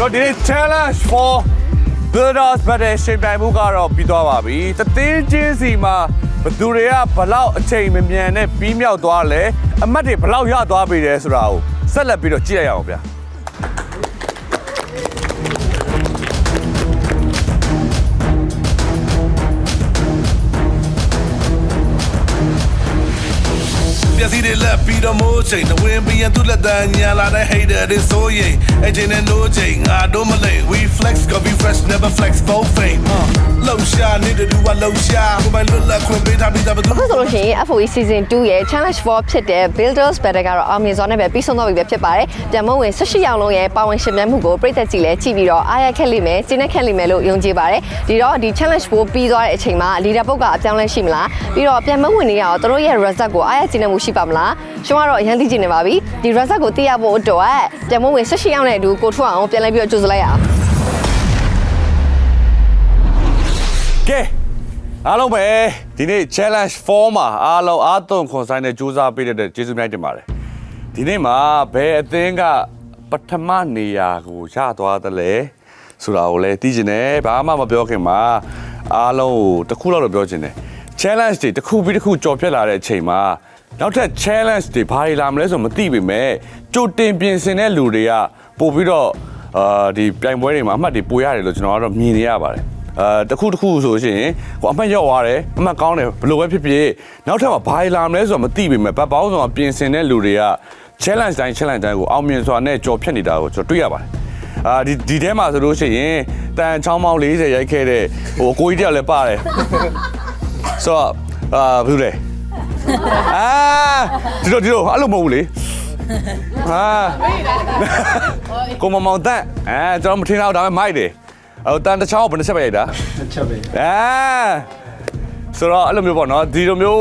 တော့ဒီနေ့ challenge for builders battle ရှင်ပြိုင်မှုကတော့ပြီးသွားပါပြီတသင်းချင်းစီမှာဘယ်သူတွေကဘလောက်အချိန်မမြန်နဲ့ပြီးမြောက်သွားလဲအမတ်တွေဘလောက်ရသွားပြီလဲဆိုတာကိုဆက်လက်ပြီးတော့ကြည့်လိုက်ရအောင်ဗျာ လက်ပြီးတော့မိုးချိန်နဝင်ပြီးရင်သူ့လက်တန်းညာလာတဲ့ hater တွေဆိုရင်အချင်းနဲ့ no ချိန်ငါတို့မလိမ် we flex coffee fresh never flex full fame လှူရှာနေတူကလှူရှာကိုယ်ပိုင်လွတ်လပ်ခွင့်ပေးထားပြီးသားဘယ်သူအခုဆိုလို့ရှိရင် FOE season 2ရဲ့ challenge 4ဖြစ်တဲ့ builders battle ကတော့အောင်မြင်စွာနဲ့ပဲပြီးဆုံးသွားပြီပဲဖြစ်ပါတယ်။ပြန်မဝင်18ရောင်လုံးရဲ့ပါဝင်ရှင်မြတ်မှုကိုပြည်သက်ကြည့်လဲကြည့်ပြီးတော့အားရခက်လိမ့်မယ်၊ကျင်းနဲ့ခက်လိမ့်မယ်လို့ယုံကြည်ပါတယ်။ဒီတော့ဒီ challenge 4ပြီးသွားတဲ့အချိန်မှာ leader ပုတ်ကအပြောင်းလဲရှိမလား။ပြီးတော့ပြန်မဝင်နေရအောင်တို့ရဲ့ result ကိုအားရကျင်းနေမှုရှိပါမလား။ကျွန်တော်ကတော့အရင်သိကျင်နေပါပြီ။ဒီ result ကိုသိရဖို့အတွက်ပြန်မဝင်18ရောင်နဲ့အတူကိုထွက်အောင်ပြန်လဲပြီးတော့ကြိုးစားလိုက်ရအောင်ကဲအားလုံးပဲဒီနေ့ challenge 4မှာအားလုံးအားသွန်ခွန်ဆိုင်နဲ့စူးစမ်းပေးတဲ့အတွက်ကျေးဇူးများတင်ပါတယ်ဒီနေ့မှာဘယ်အသင်းကပထမနေရာကိုရသွားသလဲဆိုတာကိုလည်းသိချင်တယ်ဘာမှမပြောခင်မှာအားလုံးကိုတစ်ခုလောက်တော့ပြောချင်တယ် challenge တွေတစ်ခုပြီးတစ်ခုကြော်ဖြတ်လာတဲ့အချိန်မှာ နောက်ထပ် challenge တွေဘာတွေလာမလဲဆိုမသိပေမဲ့ကြိုတင်ပြင်ဆင်တဲ့လူတွေကပို့ပြီးတော့အာဒီပြိုင်ပွဲတွေမှာအမှတ်တွေပိုရတယ်လို့ကျွန်တော်ကတော့မြင်နေရပါတယ်အဲတစ်ခုတစ်ခုဆိုရှင်ဟိုအမှတ်ရောက်သွားတယ်အမှတ်ကောင်းတယ်ဘယ်လိုပဲဖြစ်ဖြစ်နောက်ထပ်မှာဘာလာမလဲဆိုတော့မသိပေမဲ့ဘတ်ပေါင်းဆိုတာပြင်ဆင်တဲ့လူတွေက challenge တိုင်း challenge တိုင်းကိုအောင်မြင်စွာနဲ့ကြော်ဖြတ်နေတာကိုကျွန်တော်တွေ့ရပါတယ်အာဒီဒီထဲမှာဆိုလို့ရှိရင်တန်ချောင်းပေါင်း40ရိုက်ခဲ့တဲ့ဟိုအကိုကြီးတယောက်လည်းပါတယ်ဆိုတော့အာဘူးလေ အာဒီလိုဒီလိုအဲ့လိုမဟုတ်ဘူးလေဟာကိုမမောင်တန့်အဲကျွန်တော်မထင်တော့ဒါပေမဲ့မိုက်တယ်ဟိုတန်တစ်ချောင်းကိုဘယ်နှစ်ချက်ပဲရိုက်တာတစ်ချက်ပဲအာဆိုတော့အဲ့လိုမျိုးပေါ့နော်ဒီလိုမျိုး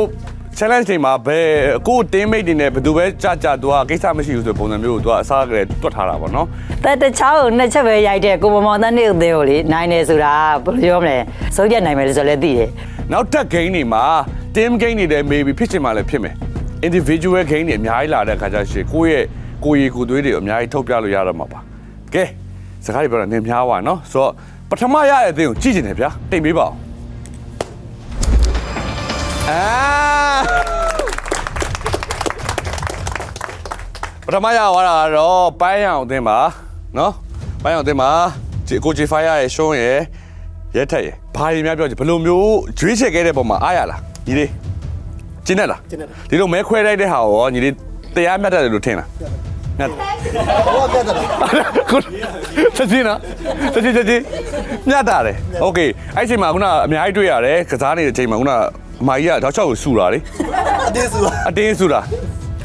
challenge ချိန်မှာဘယ်ကို team mate တွေနဲ့ဘယ်သူပဲကြာကြာသူကကိစ္စမရှိဘူးဆိုတဲ့ပုံစံမျိုးကိုသူကအစားကလေးတွတ်ထားတာပေါ့နော်တက်တချောင်းကိုနှစ်ချက်ပဲရိုက်တဲ့ကိုမမောင်တန်းနေဦးသေးကိုလေနိုင်တယ်ဆိုတာဘယ်လိုပြောမလဲစိုးပြတ်နိုင်မယ်လို့ဆိုလည်းသိတယ်နောက်ထပ် game တွေမှာ team game တွေလည်း maybe ဖြစ်ချင်မှလည်းဖြစ်မယ် individual game တွေအများကြီးလာတဲ့အခါကျရှင်ကိုယ့်ရဲ့ကိုယ်ရည်ကိုယ်သွေးတွေအများကြီးထုတ်ပြလို့ရတော့မှာပါကဲစကားတွေပြောတာနင်များပါနော်ဆိုတော့ပထမရတဲ့အသင်းကိုကြည့်ချင်တယ်ဗျာတိတ်ပေးပါအောင်အာပထမရသွားတာကတော့ပိုင်းအောင်အသင်းပါနော်ပိုင်းအောင်အသင်းပါဒီကိုဂျီဖိုင်ယာရဲ့ရှုံးရဲ့ရဲထက်ရဲ့ဘာတွေများပြောချင်ဘယ်လိုမျိုးရွေးချယ်ခဲ့တဲ့ပုံမှာအားရလား ညီလေးကျင်းနေလား ကျင်းနေတယ် ဒီလိုမဲခွဲလိုက်တဲ့ဟာကိုရောညီလေးတရားမျှတတယ်လို့ထင်လားမျှ ဘောပြတ်တယ် ခုချက်ချင်းနော်ချက်ချင်းချက်ချင်းညတ်တာတယ်โอเคအဲ့ဒီအချိန်မှာခုနအများကြီးတွေ့ရတယ်ကစားနေတဲ့အချိန်မှာခုနအမကြီးကတောက်ချောက်ကိုဆူတာလေ အတင်းစု အတင်းဆူတာ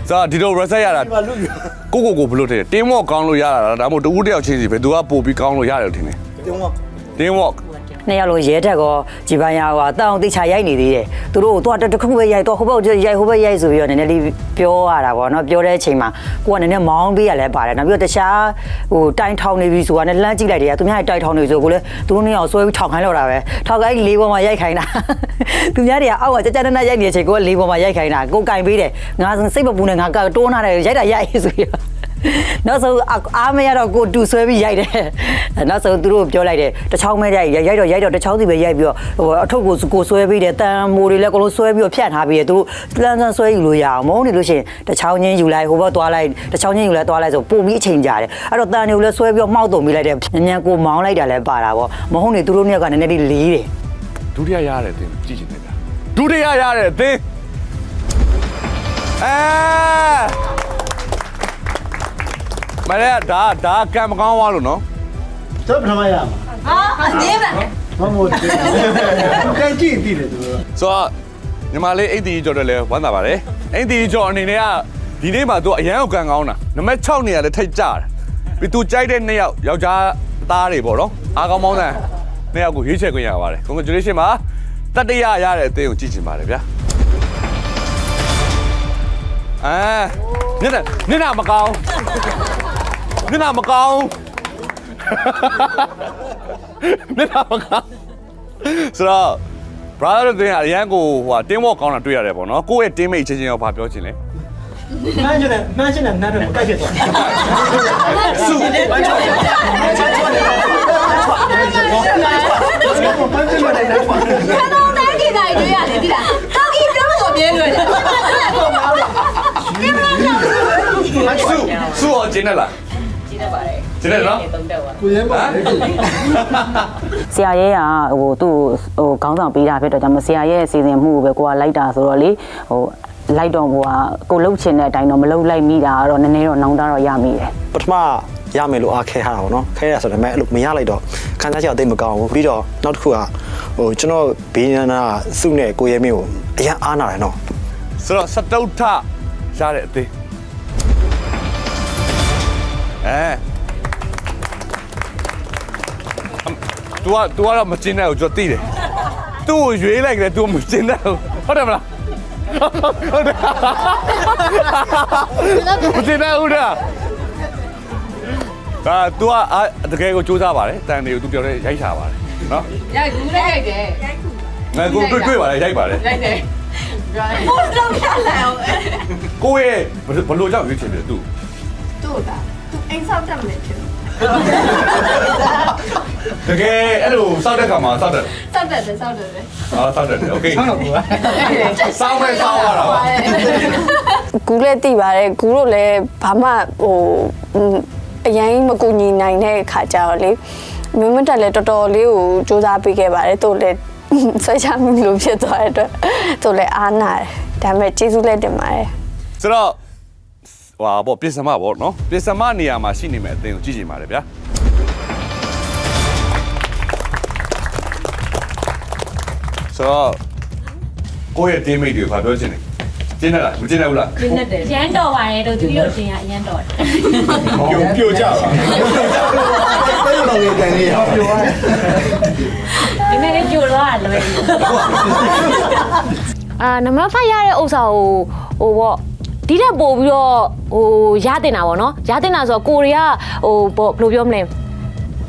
ဆိုတော့ဒီလို reset ရတာ ဒီမှာလူပြ ကိုကိုကိုဘယ်လို့ထင်တယ် team work ကောင်းလို့ရတာလားဒါမှမဟုတ်တူဦးတယောက်ချင်းစီဘယ်သူကပို့ပြီးကောင်းလို့ရတယ်လို့ထင်တယ် တင်းဝ team work နှစ်ယောက်လုံးရဲတက်ကောဂျီပန်ယာကတောင်းတိချာရိုက်နေသေးတယ်သူတို့ကိုတော့တစ်ခုပဲရိုက်တော့ဟိုဘက်ရိုက်ဟိုဘက်ရိုက်ဆိုပြီးတော့နည်းနည်းလေးပြောရတာပေါ့နော်ပြောတဲ့အချိန်မှာကိုကနည်းနည်းမောင်းပေးရလဲပါတယ်နောက်ပြီးတော့တခြားဟိုတိုင်ထောင်နေပြီဆိုတာနဲ့လှမ်းကြည့်လိုက်တယ်ကသူများတိုင်ထောင်နေဆိုကိုလေသူတို့နှစ်ယောက်ဆွဲပြီးထောင်ခိုင်းလောက်တာပဲထောက်ခိုင်းလေးပေါ်မှာရိုက်ခိုင်းတာသူများတွေကအောက်ကကြကြနနရိုက်နေတဲ့အချိန်ကိုကလေးပေါ်မှာရိုက်ခိုင်းတာကိုကင်ပေးတယ်ငါစိတ်မပူနဲ့ငါကတိုးနာတယ်ရိုက်တာရိုက်ဆိုပြီးတော့ နောက်ဆုံးအားမရတော့ကိုတူဆွဲပြီးရိုက်တယ်နောက်ဆုံးသူတို့ပြောလိုက်တယ်တချောင်းမဲရိုက်ရိုက်တော့ရိုက်တော့တချောင်းစီပဲရိုက်ပြီးတော့ဟိုအထုပ်ကိုကိုဆွဲပြီးတယ်တန်မိုတွေလည်းကိုလိုဆွဲပြီးတော့ဖြတ်ထားပြီးတယ်သူတို့လမ်းစမ်းဆွဲယူလို့ရအောင်မဟုတ်နေလို့ရှိရင်တချောင်းချင်းယူလိုက်ဟိုဘက်သွားလိုက်တချောင်းချင်းယူလိုက်သွားလိုက်ဆိုပို့ပြီးအချိန်ကြာတယ်အဲ့တော့တန်တွေကိုလည်းဆွဲပြီးတော့မှောက်တုံပြီးလိုက်တယ်ညံကိုမောင်းလိုက်တာလည်းပါတာပေါ့မဟုတ်နေသူတို့နှစ်ယောက်ကနည်းနည်းလေးလေးတယ်ဒုတိယရတဲ့အသင်းကြည့်ချင်တယ်ဗျာဒုတိယရတဲ့အသင်းအာ မလဲဒါဒါကံမကောင်းသွားလို့နော်တော့ပထမရမှာဟာအသေးပါမမို့သူကန်ကြည့်ပြီးတယ်သူကဆိုတော့ညီမလေးအိတ်တီကျော်တယ်လဲဝမ်းသာပါတယ်အိတ်တီကျော်အနေနဲ့ကဒီနေ့မှာသူအရန်ကိုကံကောင်းတာနံပါတ်6နေရာလည်းထိတ်ကြတယ်ပြီးသူကြိုက်တဲ့နှစ်ယောက်ယောက်ျားသားတွေပေါ့နော်အားကောင်းမောင်းတဲ့နှစ်ယောက်ကိုရွေးချယ်ခွင့်ရပါတယ် congratulation ပါတတရရတဲ့အသင်းကိုကြည့်ချင်ပါတယ်ဗျာအာညနေညနေမကောင်း မျက်နှာမကောင်းမျက်နှာမကောင်းဆိုတော့ brother တို့တင်အရန်ကိုဟိုဟာ team work ကောင်းတာတွေ့ရတယ်ပေါ့နော်ကိုယ့်ရဲ့ teammate ချင်းချင်းရောဘာပြောချင်လဲမန်းချင်တယ်မန်းချင်တယ်နတ်တော့ကိုက်ဖြစ်သွားစုမန်းချင်တယ်မန်းချင်တယ်မန်းချင်တယ်မန်းချင်တယ်နတ်ပါီတိုင်းတွေ့ရတယ်ဒီလားတောက်ကြီးပြောလို့အမြဲလွယ်တယ်ဟုတ်ပါဘူးဒီမှာကဆူဆူအောင်ကျင်းတယ်လား နဲ့ပါတယ်ကျင်းနဲ့နော်ကိုရဲပါလေဆရာရဲကဟိုသူ့ဟိုခေါင်းဆောင်ပေးတာဖြစ်တော့ကြောင့်မဆရာရဲစီစဉ်မှုကိုပဲကိုကလိုက်တာဆိုတော့လေဟိုလိုက်တော့ဟိုကကိုလှုပ်ချင်တဲ့အတိုင်းတော့မလှုပ်လိုက်မိတာကတော့နည်းနည်းတော့နှောင်းတတော့ရမိတယ် ပထမရမယ်လို့အားခဲထားတာပေါ့နော်ခဲရဆိုတော့မဲ့အဲ့လိုမရလိုက်တော့ခန်းစားချက်အသိမကောင်းဘူးပြီးတော့နောက်တစ်ခုကဟိုကျွန်တော်ဘေးနနာစုနဲ့ကိုရဲမင်းကိုအရင်အားနာတယ်နော် ဆိုတော့စတုထရတဲ့အသေး အဲ तू อ่ะ तू อ่ะမကျင်းတဲ့ကိုကျွန်တော်သိတယ်သူ့ကိုရွေးလိုက်တယ် तू မကျင်းတဲ့ကိုဟုတ်တယ်မလားဟုတ်တယ်မကျင်းတဲ့ဦးလားအာ तू อ่ะတကယ်ကိုစူးစမ်းပါတယ်တန်တွေကို तू ပြောတယ်ရိုက်ချပါတယ်နော် ရိုက်ကူလည်းရိုက်တယ် ငါကိုတွေ့တွေ့ပါတယ်ရိုက်ပါတယ် ရိုက်တယ်ပို့တော့ပြလာအောင် ကိုရဲ့ဘလို့ကြောင့်ရွေးချယ်တယ်သူ တို့တာသူ အိမ်ဆောက်တက်မလဲချင် တကယ်အဲ့လိုစောက်တဲ့ခါမှာစောက်တယ် ဆောက်တက်တယ်ဆောက်တက်တယ် အာစောက်တယ်โอเค ဆောင်းတော့ကိုက စောက်မဲ့စောက်ရတာပါ ကူလည်းသိပါတယ်ကူတို့လည်းဘာမှဟိုอืมအရင်မကူညီနိုင်တဲ့ခါကြတော့လေမင်းမတက်လည်းတော်တော်လေးကိုစူးစမ်းပေးခဲ့ပါတယ်သူလည်းဆွဲချမိလို့ဖြစ်သွားတဲ့အတွက်သူလည်းအားနာတယ်ဒါပေမဲ့ကျေးဇူးလည်းတင်ပါတယ် ဆိုတော့ ဟွာပေါ့ပြင်စမပေါ့နော်ပြင်စမနေရာမှာရှိနေမဲ့အသင်းကိုကြည့်ကြည့်ပါလေဗျာဆိုတော့ကိုယ့်ရဲ့ teammate တွေကိုဘာပြောချင်လဲကျင်းနေလားမကျင်းနေဘူးလားရန်တော်ပါတယ်တို့သူတို့တင်ရအရန်တော်တယ်ပြိုပြိုကြပါဘယ်လိုလုပ်ရတဲ့နေရောပြောရတယ်ဒီနေ့လေးကြိုတော့လွယ်အာနံပါတ်5ရတဲ့ဥစ္စာကိုဟိုပေါ့ ဒီတက်ပို့ပြီးတော့ဟိုရတင်တာပေါ့နော်ရတင်တာဆိုတော့ကိုရီးယားဟိုပေါ့ဘယ်လိုပြောမလဲ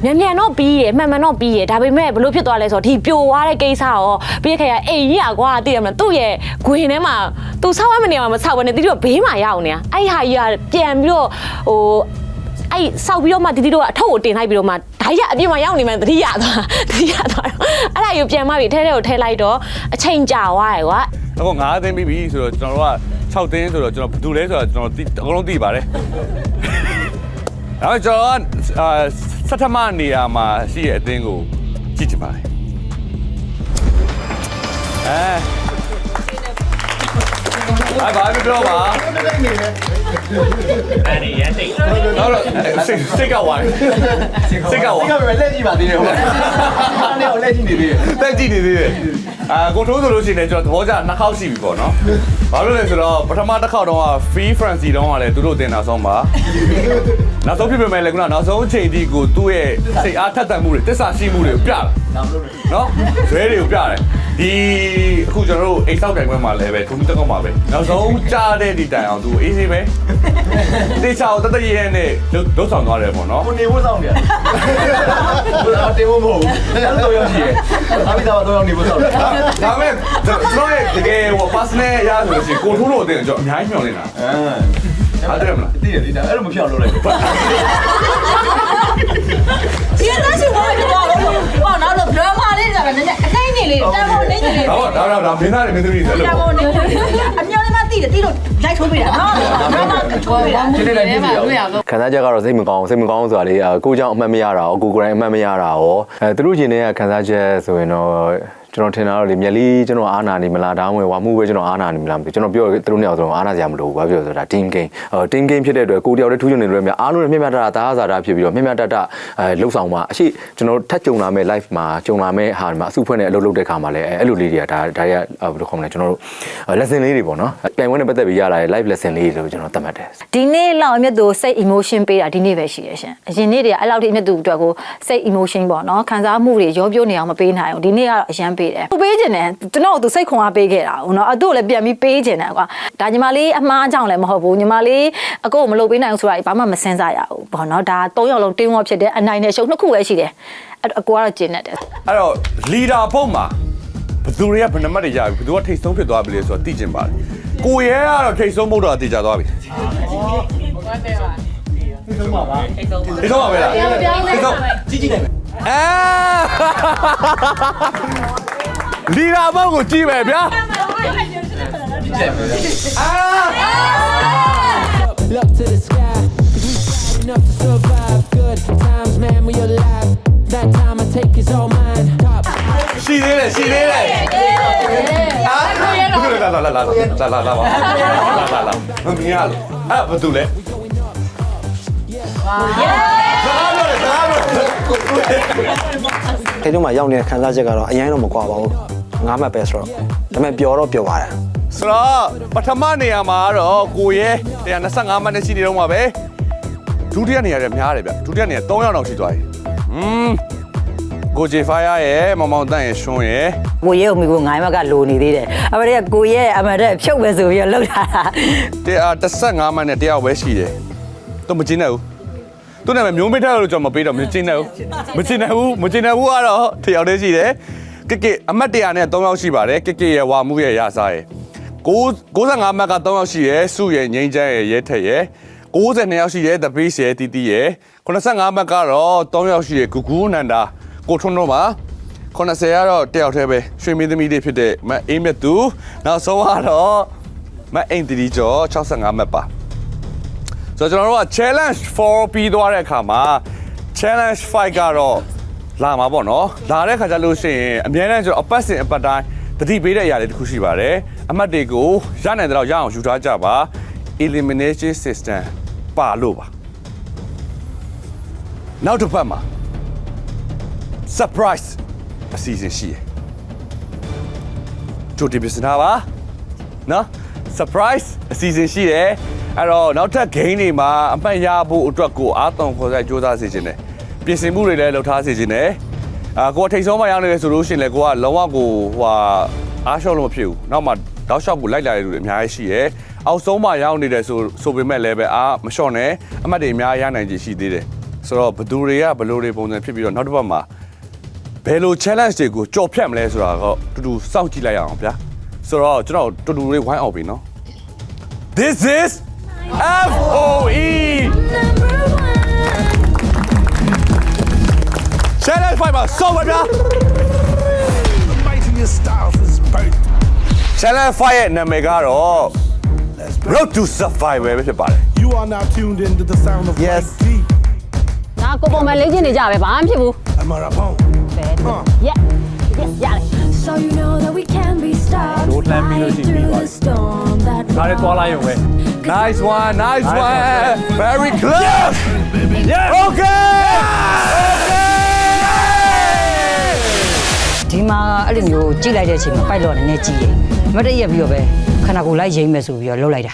မြန်မြန်တော့ပြီးရမှန်မှန်တော့ပြီးရဒါပေမဲ့ဘလို့ဖြစ်သွားလဲဆိုတော့ဒီပြိုသွားတဲ့ကိစ္စရောပြီးခဲ့ရအိမ်ကြီးอ่ะကွာသိရမလားသူ့ရဲ့ဂွင်ထဲမှာသူဆောက်ရမနေမှာမဆောက်ဘဲနဲ့တိတိတော့ဘေးမှာရောက်နေတာအဲ့ဟာကြီးကပြန်ပြီးတော့ဟို အဲ့စောက်ပြီးတော့မှတီတီတို့ကအထုပ်ကိုတင်လိုက်ပြီးတော့မှဓာတ်ရအပြင်မှာရောက်နေမှသတိရသွားသတိရသွားတော့အဲ့ဒါယူပြန်မှပြီးထဲထဲကိုထဲလိုက်တော့အချိန်ကြာသွားတယ်ကွာအခု9သိန်းပြီးပြီဆိုတော့ကျွန်တော်တို့က6သိန်းဆိုတော့ကျွန်တော်ဘယ်သူလဲဆိုတော့ကျွန်တော်သိအကုန်လုံးသိပါတယ်ဒါပေမဲ့ကျွန်တော်ကအာစက်ထမနေရာမှာရှိတဲ့အသင်းကိုကြည့်ချင်ပါတယ်အဲ အဲ့ဘာလို့ပြောပါအဲ့ဒီရတဲ့တော့စိတ်စိတ်ကဝိုင်းစိတ်ကဝိုဒီင်းကပဲလက်ကြည့်ပါသေးတယ်ဟုတ်လားအားနဲ့လက်ကြည့်နေသေးတယ်တက်ကြည့်နေသေးတယ်အာကိုထိုးဆိုလို့ရှိရင်လည်းကျွန်တော်သဘောကျနှစ်ခေါက်ရှိပြီပေါ့နော်ဘာလို့လဲဆိုတော့ပထမတစ်ခေါက်တော့ free francy တုန်းကလည်းသူတို့တင်တာဆုံးပါနောက်ဆုံးဖြစ်ပေမဲ့လည်းခုနနောက်ဆုံးအချိန်ဒီကိုသူ့ရဲ့စိတ်အားထက်သန်မှုတွေတစ္ဆာရှိမှုတွေကိုပြတာနော်ဇွဲတွေကိုပြတယ်ဒီ အခုကျွန်တော်တို့အိတ်ဆောက်တိုင်ခွဲမှာလည်းပဲထုံးတက်ကောက်မှာပဲနောက်ဆုံးကြားတဲ့ဒီတိုင်အောင်သူအေးစေးပဲတေချာကိုတတရရဲ့နဲ့လုတ်ဆောင်သွားတယ်ပေါ့နော်ကိုနေဖို့စောင့်နေရတယ်ဘယ်တော့တင်ဖို့မဟုတ်ဘူးအဲ့လိုတော့ရောက်ရှိရဲ့အမိသားတော့ရောက်နေဖို့စောင့်တယ်ဒါဒါမဲ့ကျွန်တော်ရဲ့တကယ်ဟို personal ရဆိုလို့ရှိရင်ကိုထိုးလို့အတင်ကျွန်တော်အများကြီးမျှော်နေတာအမ်ဟုတ်တယ်မလားတည်တယ်ဒီဒါအဲ့လိုမပြောင်းလို့လိုက်ဘူး တော့ဒါတော့ဒါမင်းသားတွေမင်းသမီးတွေအဲ့လိုတန်ဖို့နေနေအမျိုးလေးမသိတယ်တိလို့လိုက်ထိုးပေးတာနော် drama ထိုးပေးတာဒီနေ့လည်းကြည့်ရအောင်ခံစားချက်ကတော့စိတ်မကောင်းစိတ်မကောင်းဆိုတာလေအဲကိုကြောင့်အမှတ်မရတာရောကိုကိုယ်တိုင်အမှတ်မရတာရောအဲသူတို့ရှင်တွေကခံစားချက်ဆိုရင်တော့ ကျွန်တော်ထင်တာတော့လေမျက်လေးကျွန်တော်အားနာနေမလားဒါမှမဟုတ်ဝါမှုပဲကျွန်တော်အားနာနေမလားမသိဘူးကျွန်တော်ပြောသူတို့နှစ်ယောက်ဆိုတော့အားနာစရာမလိုဘူးဘာဖြစ်လို့လဲဆိုတော့ဒါ team game အဲ team game ဖြစ်တဲ့အတွက်ကိုတယောက်တည်းထူးချွန်နေလို့လည်းအားလုံးနဲ့မျက်မျက်တတာတာသာတာဖြစ်ပြီးတော့မျက်မျက်တတအဲလှုပ်ဆောင်မှာအရှိကျွန်တော်ထပ်ကြုံလာမဲ့ live မှာကြုံလာမဲ့ဟာမှာအစုဖွဲ့နဲ့အလုပ်လုပ်တဲ့ခါမှာလည်းအဲ့လိုလေးတွေကဒါဒါရဘယ်လိုခေါ်မလဲကျွန်တော်တို့ lesson လေးတွေပေါ့နော်ပြိုင်ပွဲနဲ့ပတ်သက်ပြီးရတာ live lesson လေးတွေလို့ကျွန်တော်သတ်မှတ်တယ်ဒီနေ့လောက်အမြတ်သူစိတ် emotion ပေးတာဒီနေ့ပဲရှိရရှင်အရင်နေ့တွေကအဲ့လောက်ထိအမြတ်သူအတွက်ကိုစိတ် emotion ပေါ့နော်ခံစားမှုတွေရောပြိုးနေအောင်မပေးနိုင်ဘူးဒီနေ့ကတော့အရန်ပေးတယ်သူပေးခြင်းတယ်ကျွန်တော်ကသူစိတ်ခွန်အားပေးခဲ့တာဟုတ်နော်အတူလည်းပြန်ပြီးပေးခြင်းတယ်ကွာဒါညီမလေးအမှားကြောင့်လည်းမဟုတ်ဘူးညီမလေးအကိုမလုပ်ပေးနိုင်ဘူးဆိုတာဘာမှမစင်စားရဘူးပေါ့နော်ဒါ၃ယောက်လုံးတင်းဝဖြစ်တယ်အနိုင်နဲ့ရှုံနှစ်ခုပဲရှိတယ်အဲ့အကိုကတော့ကျင်းနေတယ်အဲ့တော့ leader ဖုန်းမှာဘယ်သူတွေကဘယ်နှမတ်တွေရပြီဘယ်သူကထိတ်ဆုံးဖြစ်သွားပြီလဲဆိုတော့သိကျင်ပါတယ်ကိုရဲကတော့ထိတ်ဆုံးမဟုတ်တော့သိကြသွားပြီဒီဆုံးပါပါထိတ်ဆုံးပါပဲလားထိတ်ဆုံးကြည့်ကြည့်နိုင်မယ်အာ လီလာဘောက်ကိုကြည့်ပဲဗျာအာ Look to the sky. Cause we got enough to survive. Good times, man, we alive. That time I take is all mine. Top. ရှိသေးတယ်ရှိသေးတယ်အာလာလာလာလာလာလာလာပါလာလာလာမမြင်ရလို့အာဘာတူလဲဘာလဲဘာလဲကိုကို ထဲတုန်းမှာရောက်နေတဲ့ခံစားချက်ကတော့အရင်တော့မကွာပါဘူး ငါးမှတ်ပဲဆိုတော့ဒါပေမဲ့ပျော်တော့ပျော်ပါတယ်ဆိုတော့ပထမနေရာမှာတော့ကိုရဲ125မှတ်နဲ့ရှိနေတော့မှာပဲဒုတိယနေရာလည်းများတယ်ဗျဒုတိယနေရာ3ယောက်လောက်ရှိသွားပြီอืมကိုဂျေဖိုင်ယာရဲ့မောင်မောင်တန့်ရဲ့ရှွန်းရဲ့ကိုရဲကိုမိကိုငိုင်းမကလိုနေသေးတယ်အမတွေကကိုရဲအမတဲ့ဖြုတ်ပဲဆိုပြီးတော့လှုပ်တာ135မှတ်နဲ့တယောက်ပဲရှိတယ်သူမကျင်းနိုင်ဘူးသူနာမည်မျိုးမထားလို့ကျွန်တော်မပေးတော့မကျင်းနိုင်ဘူးမကျင်းနိုင်ဘူးမကျင်းနိုင်ဘူးကတော့တယောက်တည်းရှိတယ် ကကအမတ်100နဲ့3ယောက်ရှိပါတယ်ကကရဲ့ဝါမှုရဲ့ရစားရဲ့65မှတ်က3ယောက်ရှိရဲ့စုရဲ့ငိမ့်ချမ်းရဲ့ရဲထက်ရဲ့92ယောက်ရှိရဲ့ The Beast ရဲ့တီတီရဲ့85မှတ်ကတော့3ယောက်ရှိရဲ့ဂူဂူနန္ဒာကိုထွန်းတော့ပါ90ကတော့တယောက်တည်းပဲရွှေမင်းသမီးလေးဖြစ်တဲ့မအေးမြတ်သူနောက်ဆုံးကတော့မအိမ်တီကျော်65မှတ်ပါဆိုတော့ကျွန်တော်တို့က challenge 4ပြီးသွားတဲ့အခါမှာ challenge 5ကတော့ လာမှာပေါ့နော်လာတဲ့ခါကျလို့ရှိရင်အများနဲ့ကျွန်တော်အပတ်စဉ်အပတ်တိုင်းတတိပေးတဲ့အရာတွေတစ်ခုရှိပါတယ်အမှတ်တွေကိုရနိုင်တဲ့တော့ရအောင်ယူထားကြပါ elimination system ပါလို့ပါနောက်တစ်ပတ်မှာ surprise အစီအစဉ်ရှိတယ်ကြိုတင်ပြင်ဆင်ထားပါနော် surprise အစီအစဉ်ရှိတယ်အဲ့တော့နောက်ထပ် game တွေမှာအမှတ်ရဖို့အတွက်ကိုအားသွန်ခေါ်ဆိုင်စူးစမ်းစေခြင်းတယ် ပြင်ဆင်မှုတွေလည်းလုပ်ထားစေခြင်းတယ်အာကိုကထိတ်ဆုံးမရောက်နေတယ်ဆိုလို့ရှိရင်လည်းကိုကလုံးဝကိုဟိုဟာအားလျှော့လို့မဖြစ်ဘူးနောက်မှတောက်လျှောက်ကိုလိုက်လာတဲ့လူတွေအများကြီးရှိတယ်အောက်ဆုံးမှရောက်နေတယ်ဆိုဆိုပေမဲ့လည်းပဲအာမလျှော့နဲ့အမှတ်တွေအများကြီးရနိုင်ခြင်းရှိသေးတယ်ဆိုတော့ဘယ်သူတွေကဘယ်လိုတွေပုံစံဖြစ်ပြီးတော့နောက်တစ်ပတ်မှာဘယ်လို challenge တွေကိုကြော်ဖြတ်မလဲဆိုတာတော့တူတူစောင့်ကြည့်လိုက်ရအောင်ဗျာဆိုတော့ကျွန်တော်တူတူလေးဝိုင်းအောင်ပြီနော် This is FOE Challenge 5မှာစောင့်ပါဗျာ Amazing your styles is birth. Challenge 5ရဲ့နာမည်ကတော့ Road to Survival ပဲဖြစ်ပါတယ် You are now tuned into the sound of Yes. Mike D. ငါကိုပုံမဲ့လေ့ကျင့်နေကြပဲဘာမှဖြစ်ဘူး I'm a rapon. ရက်ရက်ရတယ် So you know that we can be stopped. Don't let me know Fight she through be the storm that ဒါလည်းသွားလိုက်ရုံပဲ Nice one nice one very close yeah okay okay ဒီမှာအဲ့လိုမျိုးကြိလိုက်တဲ့အချိန်မှာပိုက်လော်နည်းနည်းကြီးတယ်မတ်တရက်ပြီးတော့ပဲခန္ဓာကိုယ်လိုက်ရိမ့်မယ်ဆိုပြီးတော့လှုပ်လိုက်တာ